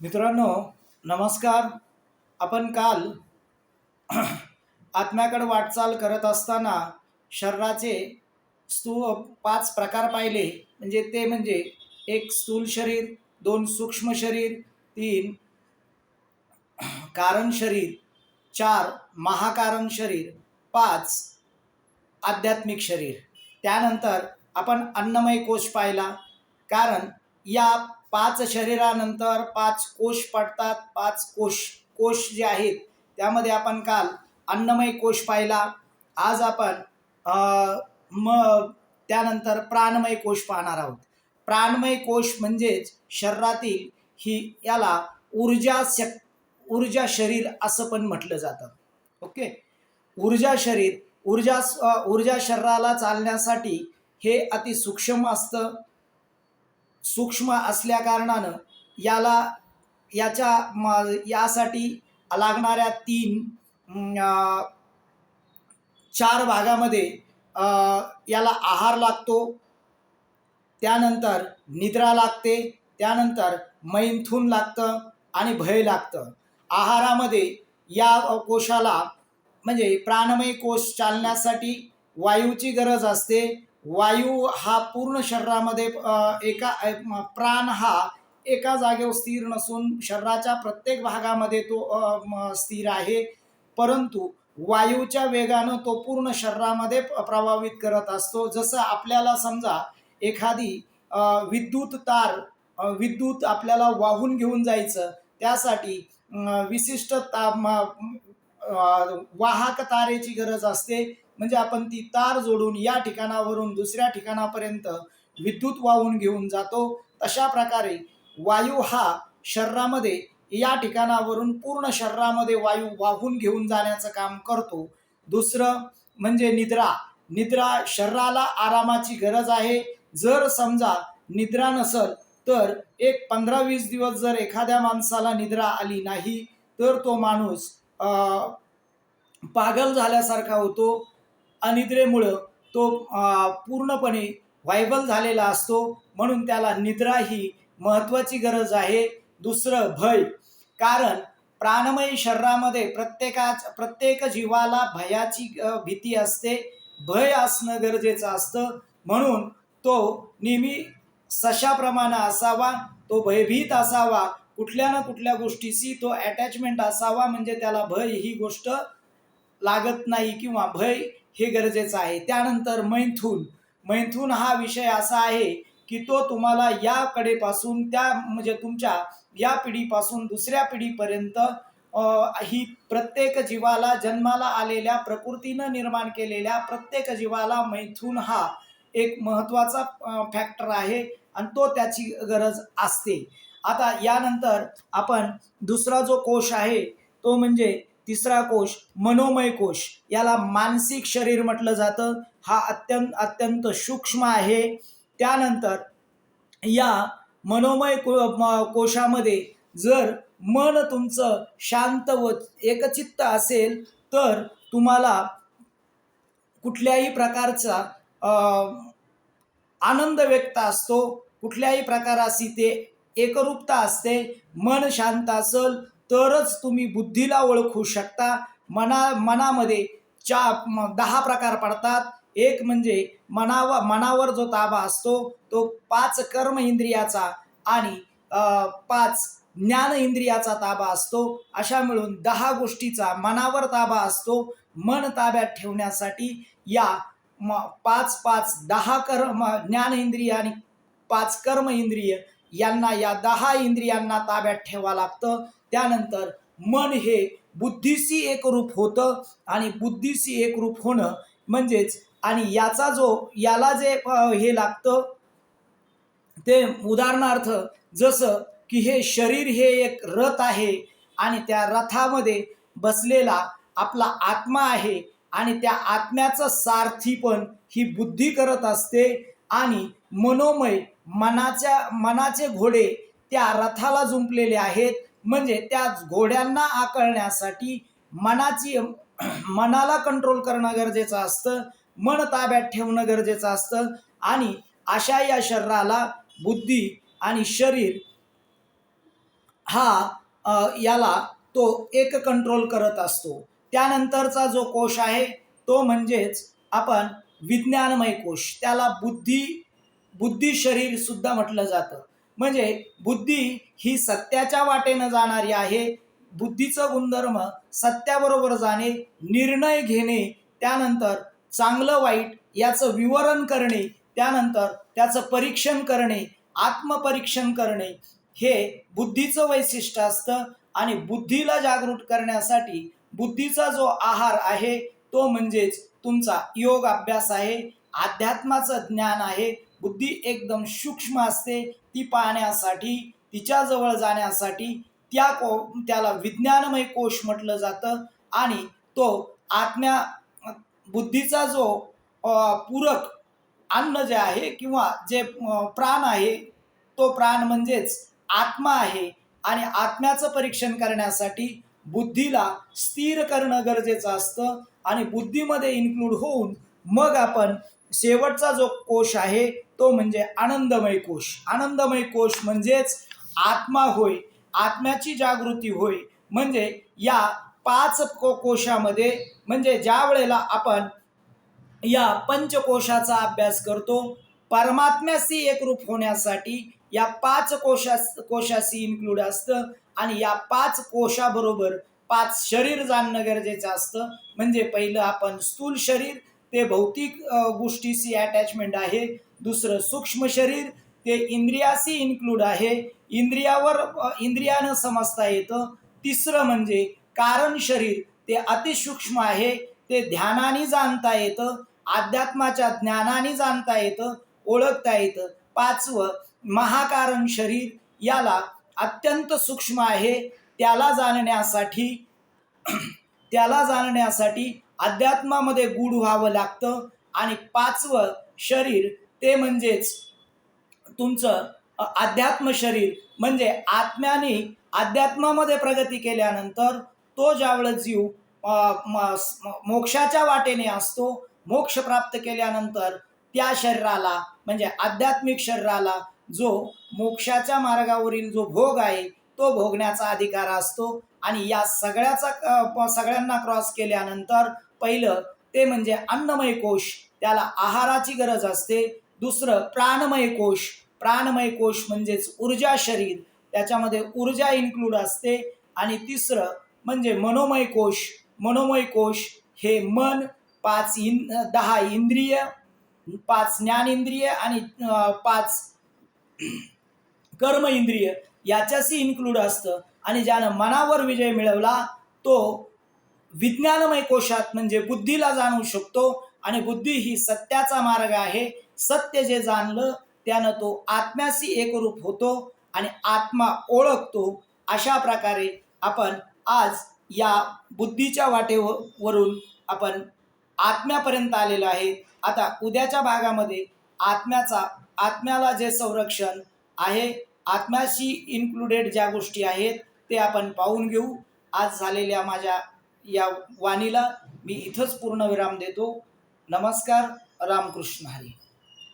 मित्रांनो नमस्कार. आपण काल आत्म्याकडे वाटचाल करत असताना शरीराचे स्थू पाच प्रकार पाहिले. म्हणजे ते म्हणजे एक स्थूल शरीर दोन सूक्ष्म शरीर तीन कारण शरीर चार महाकारण शरीर पाच आध्यात्मिक शरीर. त्यानंतर आपण अन्नमय कोश पाहिला. कारण या पाच शरीरानंतर पाच कोश पडतात पाच कोश कोश जे आहेत त्यामध्ये आपण काल अन्नमय कोश पाहिला. आज आपण म त्यानंतर प्राणमय कोश पाहणार आहोत. प्राणमय कोश म्हणजेच शरीरातील ही याला ऊर्जा शक ऊर्जा शरीर असं पण म्हटलं जातं. ओके? ऊर्जा शरीर ऊर्जा ऊर्जा शरीराला चालण्यासाठी हे अतिसूक्ष्म असतं. सूक्ष्म असल्या कारणानं याला याच्या म यासाठी लागणाऱ्या तीन चार भागामध्ये याला आहार लागतो. त्यानंतर निद्रा लागते. त्यानंतर मैंथून लागतं आणि भय लागतं. आहारामध्ये या कोशाला म्हणजे प्राणमय कोश चालण्यासाठी वायूची गरज असते. वायू हा पूर्ण शरीरामध्ये एका प्राण हा एका जागेवर स्थिर नसून शरीराच्या प्रत्येक भागामध्ये तो स्थिर आहे. परंतु वायूच्या वेगानं तो पूर्ण शरीरामध्ये प- प्रभावित करत असतो. जसं आपल्याला समजा एखादी विद्युत तार विद्युत आपल्याला वाहून घेऊन जायचं त्यासाठी विशिष्ट ता वाहक तारेची गरज असते. म्हणजे आपण ती तार जोडून या ठिकाणावरून दुसऱ्या ठिकाणापर्यंत विद्युत वाहून घेऊन जातो. तशा प्रकारे वायू हा शरीरामध्ये या ठिकाणावरून पूर्ण शरीरामध्ये वायू वाहून घेऊन जाण्याचं काम करतो. दुसरं म्हणजे निद्रा. निद्रा शरीराला आरामाची गरज आहे. जर समजा निद्रा नसल तर एक पंधरा वीस दिवस जर एखाद्या माणसाला निद्रा आली नाही तर तो माणूस पागल झाल्यासारखा होतो. अनिद्रेमुळं तो पूर्णपणे व्हायबल झालेला असतो. म्हणून त्याला निद्रा ही महत्त्वाची गरज आहे. दुसरं भय. कारण प्राणमयी शरीरामध्ये प्रत्येकाच प्रत्येक जीवाला भयाची भीती असते. भय असणं गरजेचं असतं. म्हणून तो नेहमी सशाप्रमाणे असावा. तो भयभीत असावा. कुठल्या ना कुठल्या गोष्टीशी तो अटॅचमेंट असावा. म्हणजे त्याला भय ही गोष्ट लागत नाही किंवा भय हे गरजेचं आहे. त्यानंतर मैथून. मैथून हा विषय असा आहे की तो तुम्हाला या कडेपासून त्या म्हणजे तुमच्या या पिढीपासून दुसऱ्या पिढीपर्यंत ही प्रत्येक जीवाला जन्माला आलेल्या प्रकृतीनं निर्माण केलेल्या प्रत्येक जीवाला मैथून हा एक महत्त्वाचा फॅक्टर आहे आणि तो त्याची गरज असते. आता यानंतर आपण दुसरा जो कोश आहे तो म्हणजे तिसरा कोश मनोमय कोश. याला मानसिक शरीर म्हटलं जातं. हा अत्यंत अत्यंत सूक्ष्म आहे. त्यानंतर या मनोमय को म- कोशामध्ये जर मन तुमचं शांत व एकचित्त असेल तर तुम्हाला कुठल्याही प्रकारचा आनंद व्यक्त असतो. कुठल्याही प्रकाराशी ते एकरूपता असते. मन शांत असेल तरच तुम्ही बुद्धीला ओळखू शकता. मना मनामध्ये चा दहा प्रकार पडतात. एक म्हणजे मनावर मनावर जो ताबा असतो तो पाच कर्म इंद्रियाचा आणि पाच ज्ञान इंद्रियाचा ताबा असतो. अशा मिळून दहा गोष्टीचा मनावर ताबा असतो. मन ताब्यात ठेवण्यासाठी या म पाच पाच दहा कर्म ज्ञान इंद्रिय आणि पाच कर्म इंद्रिय यांना या दहा इंद्रियांना ताब्यात ठेवा लागतं. त्यानंतर मन हे बुद्धीशी एकरूप होतं आणि बुद्धीशी एकरूप होणं म्हणजेच आणि याचा जो याला जे हे लागतं ते उदाहरणार्थ जसं की हे शरीर हे एक रथ आहे आणि त्या रथामध्ये बसलेला आपला आत्मा आहे आणि त्या आत्म्याचं सारथी पण ही बुद्धी करत असते आणि मनोमय मनाच्या मनाचे घोडे त्या रथाला जुंपलेले आहेत म्हणजे त्या घोड्यांना आकळण्यासाठी मनाची मनाला कंट्रोल करणं गरजेचं असतं मन ताब्यात ठेवणं गरजेचं असतं आणि अशा या शरीराला बुद्धी आणि शरीर हा याला तो एक कंट्रोल करत असतो. त्यानंतरचा जो कोश आहे तो म्हणजेच आपण विज्ञानमय कोश. त्याला बुद्धी बुद्धी शरीर सुद्धा म्हटलं जातं. म्हणजे बुद्धी ही सत्याच्या वाटेनं जाणारी आहे. बुद्धीचं गुणधर्म सत्याबरोबर जाणे निर्णय घेणे त्यानंतर चांगलं वाईट याचं विवरण करणे त्यानंतर त्याचं परीक्षण करणे आत्मपरीक्षण करणे हे बुद्धीचं वैशिष्ट्य असतं. आणि बुद्धीला जागृत करण्यासाठी बुद्धीचा जो आहार आहे तो म्हणजेच तुमचा योग अभ्यास आहे. अध्यात्माचं ज्ञान आहे. बुद्धी एकदम सूक्ष्म असते. ती पाहण्यासाठी तिच्याजवळ जाण्यासाठी त्या को त्याला विज्ञानमय कोश म्हटलं जातं आणि तो आत्म्या बुद्धीचा जो पूरक अन्न जे आहे किंवा जे प्राण आहे तो प्राण म्हणजेच आत्मा आहे. आणि आत्म्याचं परीक्षण करण्यासाठी बुद्धीला स्थिर करणं गरजेचं असतं आणि बुद्धीमध्ये इन्क्लूड होऊन मग आपण शेवटचा जो कोश आहे तो म्हणजे आनंदमय कोश. आनंदमय कोश म्हणजेच आत्मा होय आत्म्याची जागृती होय. म्हणजे या पाच को कोशामध्ये म्हणजे ज्या वेळेला आपण या पंचकोशाचा अभ्यास करतो परमात्म्याशी एकरूप होण्यासाठी या पाच कोशा कोशाशी इन्क्लूड असतं आणि या पाच कोशाबरोबर पाच शरीर जाणणं गरजेचं असतं. म्हणजे पहिलं आपण स्थूल शरीर ते भौतिक गोष्टीशी अटॅचमेंट आहे. दुसरं सूक्ष्म शरीर ते इंद्रियाशी इन्क्लूड आहे. इंद्रियावर इंद्रियानं समजता येतं. तिसरं म्हणजे कारण शरीर ते अतिसूक्ष्म आहे. ते ध्यानाने जाणता येतं. अध्यात्माच्या ज्ञानाने जाणता येतं. ओळखता येतं. पाचवं महाकारण शरीर याला अत्यंत सूक्ष्म आहे. त्याला जाणण्यासाठी त्याला जाणण्यासाठी अध्यात्मामध्ये गूढ व्हावं लागतं. आणि पाचवं शरीर ते म्हणजेच तुमचं अध्यात्म शरीर म्हणजे आत्म्याने अध्यात्मामध्ये प्रगती केल्यानंतर तो ज्यावेळेस जीव म- मोक्षाच्या वाटेने असतो मोक्ष प्राप्त केल्यानंतर त्या शरीराला म्हणजे आध्यात्मिक शरीराला जो मोक्षाच्या मार्गावरील जो भोग आहे तो भोगण्याचा अधिकार असतो. आणि या सगळ्याचा प- सगळ्यांना क्रॉस केल्यानंतर पहिलं ते म्हणजे अन्नमय कोश त्याला आहाराची गरज असते. दुसरं प्राणमय कोश. प्राणमय कोश म्हणजेच ऊर्जा शरीर. त्याच्यामध्ये ऊर्जा इन्क्लूड असते. आणि तिसरं म्हणजे मनोमय कोश. मनोमय कोश हे मन पाच इन दहा इंद्रिय पाच ज्ञानेंद्रिय आणि पाच कर्म इंद्रिय याच्याशी इन्क्लूड असतं. आणि ज्यानं मनावर विजय मिळवला तो विज्ञानमय कोशात म्हणजे बुद्धीला जाणवू शकतो. आणि बुद्धी ही सत्याचा मार्ग आहे. सत्य जे जाणलं त्यानं तो आत्म्याशी एकरूप होतो आणि आत्मा ओळखतो. अशा प्रकारे आपण आज या बुद्धीच्या वाटेवरून आपण आत्म्यापर्यंत आलेलो आहे. आता उद्याच्या भागामध्ये आत्म्याचा आत्म्याला जे संरक्षण आहे आत्म्याशी इन्क्लुडेड ज्या गोष्टी आहेत ते आपण पाहून घेऊ. आज झालेल्या माझ्या या वाणीला मी इथंच पूर्ण विराम देतो. नमस्कार रामकृष्ण हरी.